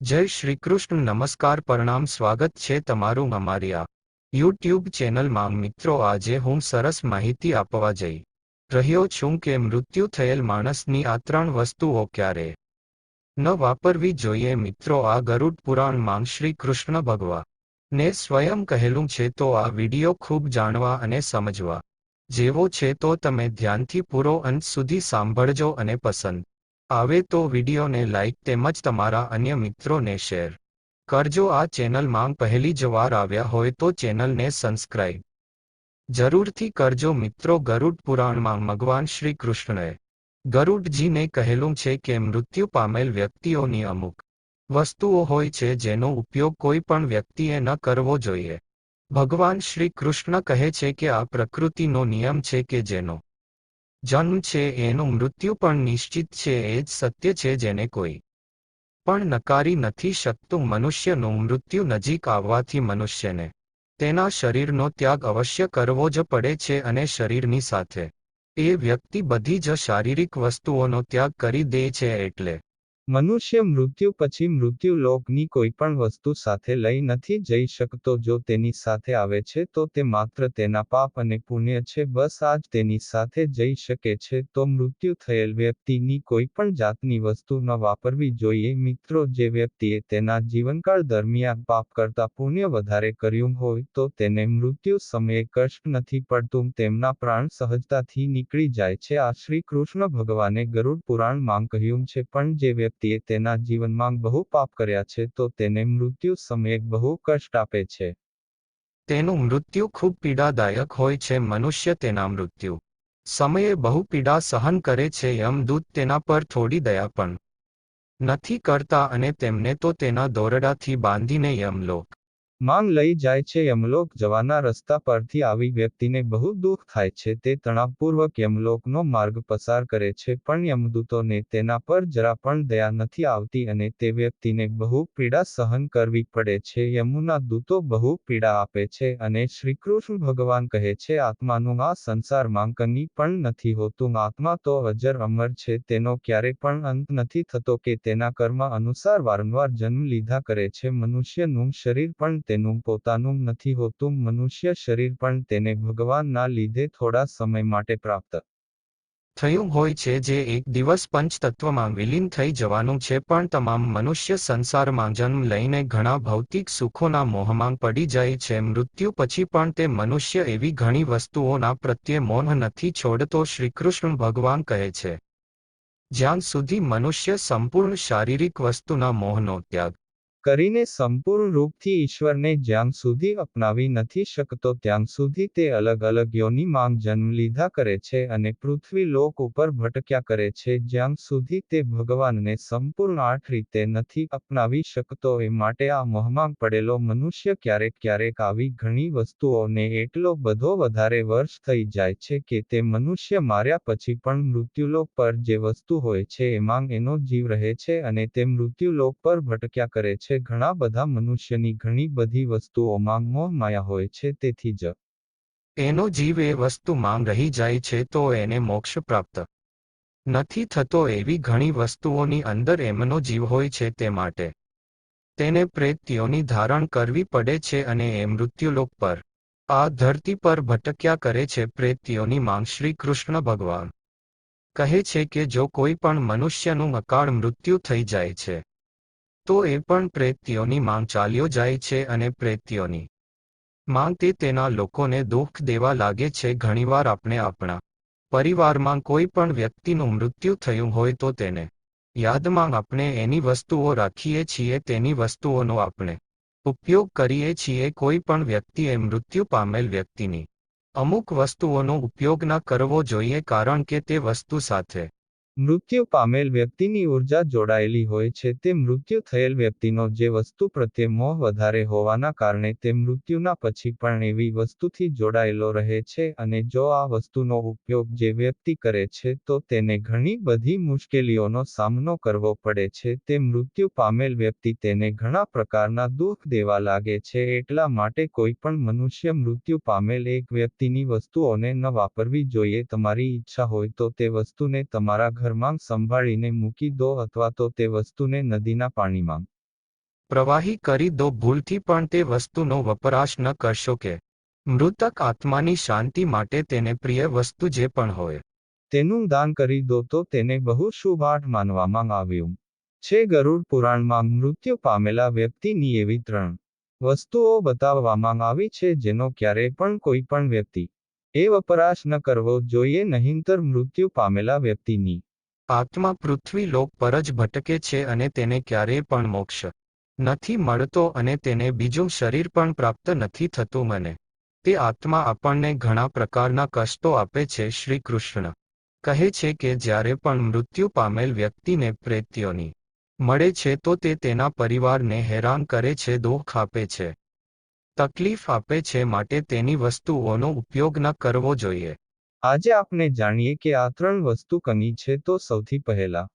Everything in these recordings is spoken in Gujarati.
જય શ્રી કૃષ્ણ નમસ્કાર, પ્રણામ, સ્વાગત છે તમારું અમારી આ યુટ્યુબ ચેનલમાં. મિત્રો, આજે હું સરસ માહિતી આપવા જઈ રહ્યો છું કે મૃત્યુ થયેલ માણસની આ ત્રણ વસ્તુઓ ક્યારે ન વાપરવી જોઈએ. મિત્રો, આ ગરુડ પુરાણમાં શ્રી કૃષ્ણ ભગવા ને સ્વયં કહેલું છે. તો આ વીડિયો ખૂબ જાણવા અને સમજવા જેવો છે. તો તમે ધ્યાનથી પૂરો અંત સુધી સાંભળજો અને પસંદ આવે તો વિડીયોને લાઇક તેમજ તમારા અન્ય મિત્રોને શેર કરજો. આ ચેનલમાં પહેલી જ વાર આવ્યા હોય તો ચેનલને સબસ્ક્રાઇબ જરૂરથી કરજો. મિત્રો, ગરુડ પુરાણમાં ભગવાન શ્રી કૃષ્ણએ ગરુડજીને કહેલું છે કે મૃત્યુ પામેલ વ્યક્તિઓની અમુક વસ્તુઓ હોય છે જેનો ઉપયોગ કોઈ પણ વ્યક્તિએ ન કરવો જોઈએ. ભગવાન શ્રી કૃષ્ણ કહે છે કે આ પ્રકૃતિનો નિયમ છે કે જેનો જન્મ છે એનું મૃત્યુ પણ નિશ્ચિત છે એ જ સત્ય છે જેને કોઈ પણ નકારી નથી શકતું મનુષ્યનું મૃત્યુ નજીક આવવાથી મનુષ્યને તેના શરીરનો ત્યાગ અવશ્ય કરવો જ પડે છે અને શરીરની સાથે. એ વ્યક્તિ બધી જ શારીરિક વસ્તુઓનો ત્યાગ કરી દે છે એટલે મનુષ્ય મૃત્યુ પછી મૃત્યુ લોકની કોઈ પણ વસ્તુ સાથે લઈ નથી જઈ શકતો. જો તેની સાથે આવે છે, તો તે માત્ર તેના પાપ અને પુણ્ય છે. બસ આજ તેની સાથે જઈ શકે છે. તો મૃત્યુ થયેલ વ્યક્તિની કોઈ પણ જાતની વસ્તુ ન વાપરવી જોઈએ. મિત્રો, જે વ્યક્તિએ તેના જીવનકાળ દરમિયાન પાપ કરતા પુણ્ય વધારે કર્યું હોય, તો તેને મૃત્યુ સમયે કષ્ટ નથી પડતું. તેમના પ્રાણ સહજતાથી નીકળી જાય છે. આ શ્રી કૃષ્ણ ભગવાને ગરુડ પુરાણમાં કહ્યું છે. પણ જે વ્યક્તિ વ્યક્તિએ તેના જીવનમાં બહુ પાપ કર્યા છે, તો તેને મૃત્યુ સમયે બહુ કષ્ટ આપે છે. તેનું મૃત્યુ ખૂબ પીડાદાયક હોય છે, મનુષ્ય તેના મૃત્યુ સમયે બહુ પીડા સહન કરે છે યમદૂત તેના પર થોડી દયા પણ નથી કરતા અને તેમને તો તેના દોરડાથી બાંધીને યમલોક માંગ લઈ જાય છે યમલોક જવાના રસ્તા પરથી આવી વ્યક્તિને બહુ દુઃખ થાય છે. તે તણાવપૂર્વક યમલોકનો માર્ગ પસાર કરે છે, પણ યમદૂતોને તેના પર જરા પણ દયા નથી આવતી અને તે વ્યક્તિને બહુ પીડા સહન કરવી પડે છે. યમુના દૂતો બહુ પીડા આપે છે અને શ્રીકૃષ્ણ ભગવાન કહે છે, આત્માનું આ સંસારમાં કંઈ પણ નથી હોતું. આત્મા તો અજર અમર છે, તેનો ક્યારે પણ અંત નથી થતો કે તેના કર્મ અનુસાર વારંવાર જન્મ લીધા કરે છે. મનુષ્યનું શરીર પણ તેનું પોતાનું નથી હોતું, મનુષ્ય શરીર પણ તેને ભગવાનના લીધે થોડા સમય માટે પ્રાપ્ત થયું હોય છે, જે એક દિવસ પંચતત્વમાં વિલીન થઈ જવાનું છે, પણ તમામ મનુષ્ય સંસારમાં જન્મ લઈને ઘણા ભૌતિક સુખોના મોહમાં પડી જાય છે, મૃત્યુ પછી પણ તે મનુષ્ય એવી ઘણી વસ્તુઓના પ્રત્યે મોહ નથી છોડતો, શ્રીકૃષ્ણ ભગવાન કહે છે. જ્યાં સુધી મનુષ્ય સંપૂર્ણ શારીરિક વસ્તુના મોહનો ત્યાગ કરીને સંપૂર્ણ રૂપથી ઈશ્વરને જ્યાં સુધી અપનાવી નથી શકતો ત્યાં સુધી તે અલગ અલગ માંગ જન્મ લીધા કરે છે અને પૃથ્વી લોક ઉપર ભટક્યા કરે છે. જ્યાં સુધી તે ભગવાનને સંપૂર્ણ આઠ રીતે નથી અપનાવી શકતો એ માટે આ મોહમાં પડેલો મનુષ્ય ક્યારેક ક્યારેક આવી ઘણી વસ્તુઓને એટલો બધો વધારે વર્ષ થઈ જાય છે કે તે મનુષ્ય માર્યા પછી પણ મૃત્યુલોક પર જે વસ્તુ હોય છે એમાં એનો જીવ રહે છે અને તે મૃત્યુલોક પર ભટક્યા કરે છે. છે, ઘણા બધા મનુષ્યની ઘણી બધી વસ્તુઓમાં મોહ માયા હોય છે, તેથી જ. એનો જીવ એ વસ્તુમાં રહી જાય છે, તો એને મોક્ષ પ્રાપ્ત નથી થતો એવી ઘણી વસ્તુઓની અંદર એમનો જીવ હોય છે, તે માટે. તેને પ્રેત્યોની ધારણ કરવી પડે છે અને એ મૃત્યુલોક પર. આ ધરતી પર ભટક્યા કરે છે પ્રેત્યોની માંગ શ્રી કૃષ્ણ ભગવાન. કહે છે કે જો કોઈ પણ મનુષ્યનું અકાળ મૃત્યુ થઈ જાય છે તો એ પણ પ્રેત્યોની માંગ ચાલ્યો જાય છે અને પ્રેત્યોની માંગ તે તેના લોકોને દુઃખ દેવા લાગે છે. ઘણીવાર આપણે આપણા પરિવારમાં કોઈ પણ વ્યક્તિનું મૃત્યુ થયું હોય તો તેને યાદમાં આપણે એની વસ્તુઓ રાખીએ છીએ, તેની વસ્તુઓનો આપણે ઉપયોગ કરીએ છીએ. કોઈ પણ વ્યક્તિએ મૃત્યુ પામેલ વ્યક્તિની અમુક વસ્તુઓનો ઉપયોગ ન કરવો જોઈએ કારણ કે તે વસ્તુ સાથે મૃત્યુ પામેલ વ્યક્તિની ઊર્જા જોડાયેલી હોય છે તે મૃત્યુ થયેલ વ્યક્તિનો જે વસ્તુ પ્રત્યે મોહ વધારે હોવાના કારણે તે મૃત્યુના પછી પણ એવી વસ્તુથી જોડાયેલો રહે છે અને જો આ વસ્તુનો ઉપયોગ જે વ્યક્તિ કરે છે તો તેને ઘણી બધી મુશ્કેલીઓનો સામનો કરવો પડે છે. તે મૃત્યુ પામેલ વ્યક્તિ તેને ઘણા પ્રકારના દુઃખ દેવા લાગે છે એટલા માટે કોઈ પણ મનુષ્ય મૃત્યુ પામેલ એક વ્યક્તિની વસ્તુઓને ન વાપરવી જોઈએ. તમારી ઈચ્છા હોય તો તે વસ્તુને તમારા ઘર ઘરમાં સંભાળીને મૂકી દો અથવા તો તે વસ્તુને નદીના પાણીમાં. પ્રવાહી કરી દો, ભૂલથી પણ તે વસ્તુનો વપરાશ ન કરશો કે. મૃતક આત્માની શાંતિ માટે તેને પ્રિય વસ્તુ જે પણ હોય. તેનું દાન કરી દો તો તેને બહુ શુભાર્થ માનવામાં આવ્યું. છે ગરુડ પુરાણમાં મૃત્યુ પામેલા વ્યક્તિની એવી ત્રણ વસ્તુઓ બતાવવામાં આવી છે જેનો ક્યારેય પણ કોઈ પણ વ્યક્તિ એ વપરાશ ન કરવો જોઈએ નહીંતર મૃત્યુ પામેલા વ્યક્તિની. આત્મા પૃથ્વી લોક પર જ ભટકે છે અને તેને ક્યારેય પણ મોક્ષ નથી મળતો અને તેને બીજું શરીર પણ પ્રાપ્ત નથી થતું મને. તે આત્મા આપણને ઘણા પ્રકારના કષ્ટો આપે છે શ્રી કૃષ્ણ કહે છે કે જ્યારે પણ મૃત્યુ પામેલ વ્યક્તિને પ્રેત્યોની મળે છે તો તે તેના પરિવારને હેરાન કરે છે, દુઃખ આપે છે, તકલીફ આપે છે માટે તેની વસ્તુઓનો ઉપયોગ ન કરવો જોઈએ. આજે આપણે જાણીએ કે આ ત્રણ વસ્તુ કની છે તો સૌથી પહેલા.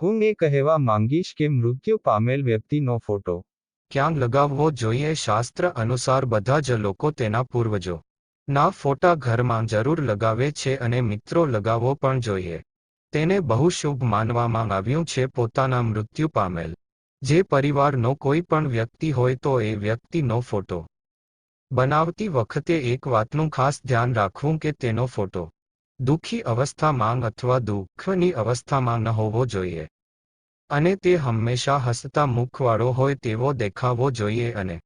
હું એ કહેવા માંગીશ કે મૃત્યુ પામેલ વ્યક્તિનો ફોટો. ક્યાં લગાવવો જોઈએ શાસ્ત્ર અનુસાર બધા જ લોકો તેના પૂર્વજો. ના ફોટા ઘરમાં જરૂર લગાવે છે અને મિત્રો લગાવવો પણ જોઈએ. તેને બહુ શુભ માનવામાં આવ્યું છે પોતાના મૃત્યુ પામેલ. જે પરિવારનો કોઈ પણ વ્યક્તિ હોય તો એ વ્યક્તિનો ફોટો. બનાવતી વખતે એક વાતનું ખાસ ધ્યાન રાખવું કે તેનો ફોટો દુઃખી અવસ્થામાં અથવા દુઃખની અવસ્થામાં ન હોવો જોઈએ. અને તે હંમેશા હસતા મુખવાળો હોય તેવો દેખાવો જોઈએ અને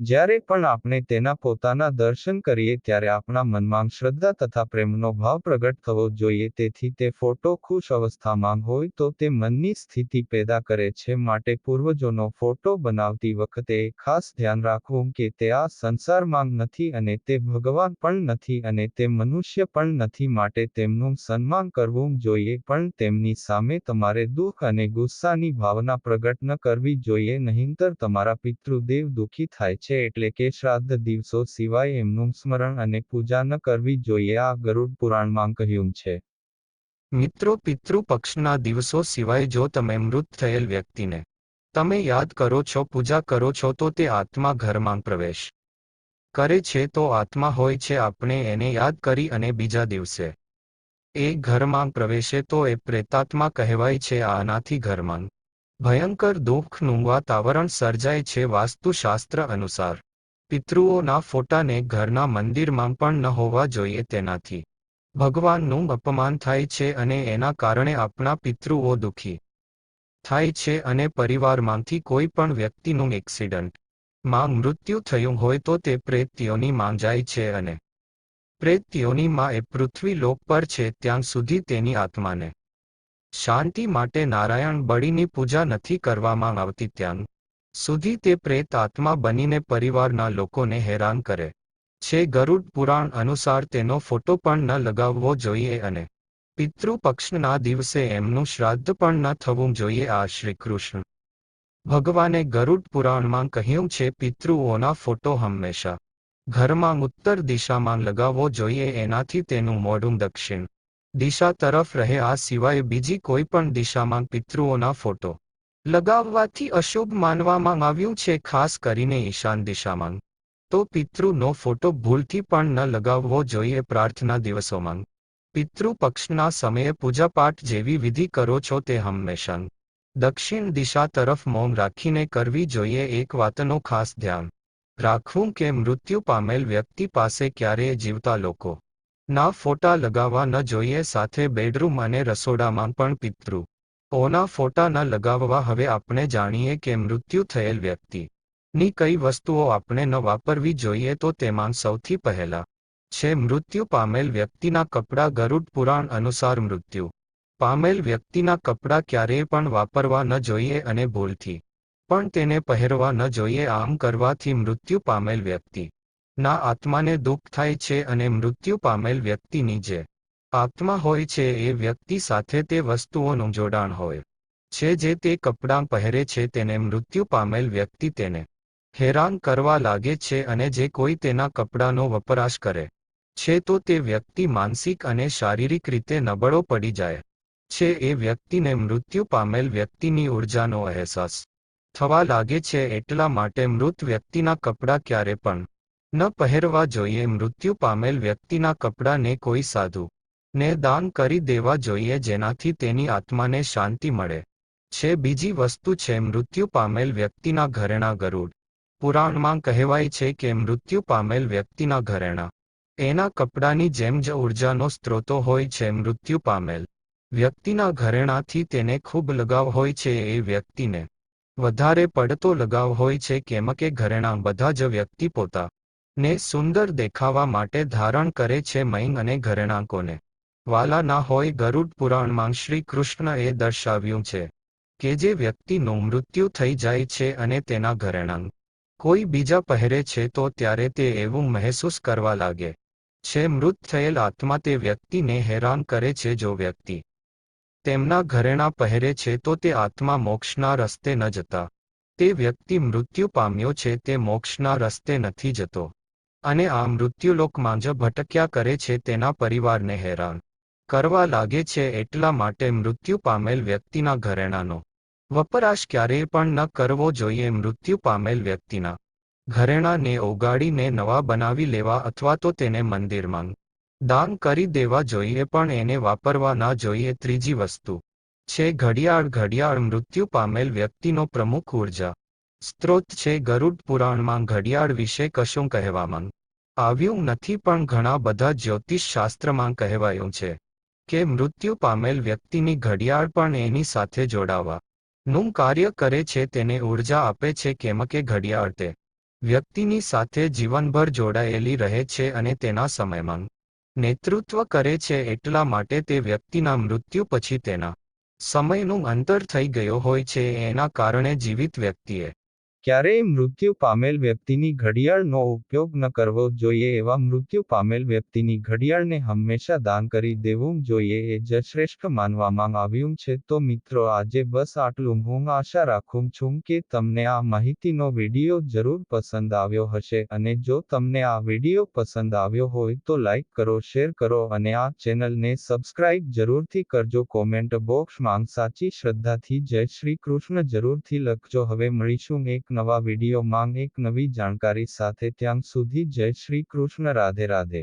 જ્યારે પણ આપણે તેના પોતાના દર્શન કરીએ ત્યારે આપણા મનમાં શ્રદ્ધા તથા પ્રેમનો ભાવ પ્રગટ થવો જોઈએ. તેથી તે ફોટો ખુશ અવસ્થામાં હોય તો તે મનની સ્થિતિ પેદા કરે છે માટે પૂર્વજોનો ફોટો બનાવતી વખતે ખાસ ધ્યાન રાખવું કે તે આ સંસારમાં નથી અને તે ભગવાન પણ નથી અને તે મનુષ્ય પણ નથી માટે તેમનું સન્માન કરવું જોઈએ. પણ તેમની સામે તમારે દુઃખ અને ગુસ્સાની ભાવના પ્રગટ ન કરવી જોઈએ. નહીંતર તમારા પિતૃદેવ દુઃખી થાય છે. છે એટલે કે શ્રાદ્ધ દિવસો સિવાય એમનું સ્મરણ અને પૂજા ન કરવી જોઈએ આ ગરુડ પુરાણમાં કહ્યું છે. મિત્રો, પિતૃ પક્ષના દિવસો સિવાય જો તમે મૃત થયેલ વ્યક્તિને તમે યાદ કરો છો, પૂજા કરો છો, તો તે આત્મા ઘરમાં પ્રવેશ કરે છે, તો આત્મા હોય છે, આપણે એને યાદ કરી અને બીજા દિવસે એ ઘરમાં પ્રવેશે, તો એ પ્રેતાત્મા કહેવાય છે, આનાથી ઘરમાં ભયંકર દુઃખનું વાતાવરણ સર્જાય છે વાસ્તુશાસ્ત્ર અનુસાર. પિતૃઓના ફોટાને ઘરના મંદિરમાં પણ ન હોવા જોઈએ તેનાથી. ભગવાનનું અપમાન થાય છે અને એના કારણે આપણા પિતૃઓ દુઃખી થાય છે અને પરિવારમાંથી કોઈ પણ વ્યક્તિનું એક્સિડન્ટમાં મૃત્યુ થયું હોય તો તે પ્રેત્યોની માં જાય છે અને પ્રેત્યોની માં એ પૃથ્વી લોક પર છે ત્યાં સુધી તેની આત્માને શાંતિ માટે નારાયણ બળીની પૂજા નથી કરવામાં આવતી ત્યાં સુધી તે પ્રેત આત્મા બનીને પરિવારના લોકોને હેરાન કરે. છે, ગરુડ પુરાણ અનુસાર તેનો ફોટો પણ ન લગાવવો જોઈએ અને પિતૃપક્ષના દિવસે એમનું શ્રાદ્ધ પણ ન થવું જોઈએ. આ શ્રી કૃષ્ણ ભગવાને ગરુડ પુરાણમાં કહ્યું છે, પિતૃઓના ફોટો હંમેશા ઘરમાં ઉત્તર દિશામાં લગાવવો જોઈએ, એનાથી તેનું મોઢું દક્ષિણ દિશા તરફ રહે, આ સિવાય બીજી કોઈ પણ દિશામાં પિતૃઓના ફોટો લગાવવાથી અશુભ માનવામાં આવ્યું છે, ખાસ કરીને ઈશાન દિશામાં. તો પિતૃનો ફોટો ભૂલથી પણ ન લગાવવો જોઈએ, પ્રાર્થના દિવસોમાં. પિતૃ પક્ષના સમયે પૂજાપાઠ જેવી વિધિ કરો છો તે હંમેશા. દક્ષિણ દિશા તરફ મૌન રાખીને કરવી જોઈએ, એક વાતનો ખાસ ધ્યાન રાખવું કે મૃત્યુ પામેલ વ્યક્તિ પાસે ક્યારેય જીવતા લોકો ના ફોટા લગાવવા ન જોઈએ સાથે બેડરૂમ અને રસોડામાં પણ પિતૃ. ઓના ફોટા ન લગાવવા હવે આપણે જાણીએ કે મૃત્યુ થયેલ વ્યક્તિ. ની કઈ વસ્તુઓ આપણે ન વાપરવી જોઈએ તો તેમાં સૌથી પહેલા છે મૃત્યુ પામેલ વ્યક્તિના કપડાં ગરુડ પુરાણ અનુસાર મૃત્યુ. પામેલ વ્યક્તિના કપડાં ક્યારેય પણ વાપરવા ન જોઈએ અને ભૂલથી. પણ તેને પહેરવા ન જોઈએ આમ કરવાથી મૃત્યુ પામેલ વ્યક્તિ. ના આત્માને દુઃખ થાય છે અને મૃત્યુ પામેલ વ્યક્તિની જે આત્મા હોય છે એ વ્યક્તિ સાથે તે વસ્તુઓનું જોડાણ હોય છે જે તે કપડાં પહેરે છે તેને મૃત્યુ પામેલ વ્યક્તિ તેને હેરાન કરવા લાગે છે અને જે કોઈ તેના કપડાંનો વપરાશ કરે છે તો તે વ્યક્તિ માનસિક અને શારીરિક રીતે નબળો પડી જાય છે એ વ્યક્તિને મૃત્યુ પામેલ વ્યક્તિની ઉર્જાનો અહેસાસ થવા લાગે છે એટલા માટે મૃત વ્યક્તિના કપડાં ક્યારે પણ ન પહેરવા જોઈએ, મૃત્યુ પામેલ વ્યક્તિના કપડાને કોઈ સાધુ ને દાન કરી દેવા જોઈએ જેનાથી તેની આત્માને શાંતિ મળે. છે, બીજી વસ્તુ છે, મૃત્યુ પામેલ વ્યક્તિના ઘરેણા ગરુડ. પુરાણમાં કહેવાય છે કે મૃત્યુ પામેલ વ્યક્તિના ઘરેણા. એના કપડાની જેમ જ ઉર્જાનો સ્ત્રોતો હોય છે, મૃત્યુ પામેલ વ્યક્તિના ઘરેણાથી તેને ખૂબ લગાવ હોય છે, એ વ્યક્તિને વધારે પડતો લગાવ હોય છે, કેમ કે ઘરેણા બધા જ વ્યક્તિ પોતા ને સુંદર દેખાવા માટે ધારણ કરે છે મૈંગ અને ઘરેણાંકોને. વાલા ના હોય ગરુડ પુરાણમાં શ્રી કૃષ્ણએ દર્શાવ્યું છે કે જે વ્યક્તિનું મૃત્યુ થઈ જાય છે અને તેના ઘરેણાંગ કોઈ બીજા પહેરે છે તો ત્યારે તે એવું મહેસૂસ કરવા લાગે છે, મૃત થયેલ આત્મા તે વ્યક્તિને હેરાન કરે છે જો વ્યક્તિ તેમના ઘરેણા પહેરે છે તો તે આત્મા મોક્ષના રસ્તે ન જતા. તે વ્યક્તિ મૃત્યુ પામ્યો છે તે મોક્ષના રસ્તે નથી જતો. અને આ મૃત્યુલોકમાં જ ભટક્યા કરે છે તેના પરિવારને હેરાન કરવા લાગે છે એટલા માટે મૃત્યુ પામેલ વ્યક્તિના ઘરેણાનો વપરાશ ક્યારેય પણ ન કરવો જોઈએ. મૃત્યુ પામેલ વ્યક્તિના ઘરેણાને ઓગાડીને નવા બનાવી લેવા અથવા તો તેને મંદિરમાં દાન કરી દેવા જોઈએ પણ એને વાપરવા ના જોઈએ. ત્રીજી વસ્તુ છે, ઘડિયાળ. ઘડિયાળ મૃત્યુ પામેલ વ્યક્તિનો પ્રમુખ ઊર્જા સ્ત્રોત છે ગરુડ પુરાણમાં ઘડિયાળ વિશે કશું કહેવામાં. આવ્યું નથી પણ ઘણા બધા જ્યોતિષ શાસ્ત્રમાં કહેવાયું છે કે મૃત્યુ પામેલ વ્યક્તિની ઘડિયાળ પણ એની સાથે જોડાવા. નું કાર્ય કરે છે તેને ઊર્જા આપે છે કેમ કે ઘડિયાળ તે વ્યક્તિની સાથે જીવનભર જોડાયેલી રહે છે અને તેના સમયમાં નેતૃત્વ કરે છે એટલા માટે તે વ્યક્તિના મૃત્યુ પછી તેના સમયનું અંતર થઈ ગયો હોય છે એના કારણે જીવિત વ્યક્તિએ ક્યારેય મૃત્યુ પામેલ વ્યક્તિની ઘડિયાળનો ઉપયોગ ન કરવો જોઈએ એવા મૃત્યુ પામેલ વ્યક્તિની ઘડિયાળને હંમેશા દાન કરી દેવું જોઈએ એ જ શ્રેષ્ઠ માનવામાં આવ્યું છે. તો મિત્રો, આજે બસ આટલું. હું આશા રાખું છું કે તમને આ માહિતીનો વીડિયો જરૂર પસંદ આવ્યો હશે અને જો તમને આ વીડિયો પસંદ આવ્યો હોય તો લાઈક કરો, શેર કરો અને આ ચેનલને સબસ્ક્રાઇબ જરૂરથી કરજો. કોમેન્ટ બોક્સમાં સાચી શ્રદ્ધાથી જય શ્રી કૃષ્ણ જરૂરથી લખજો. હવે મળીશું નવા વિડીયોમાં એક નવી જાણકારી સાથે ત્યાં સુધી જય શ્રી કૃષ્ણ રાધે રાધે.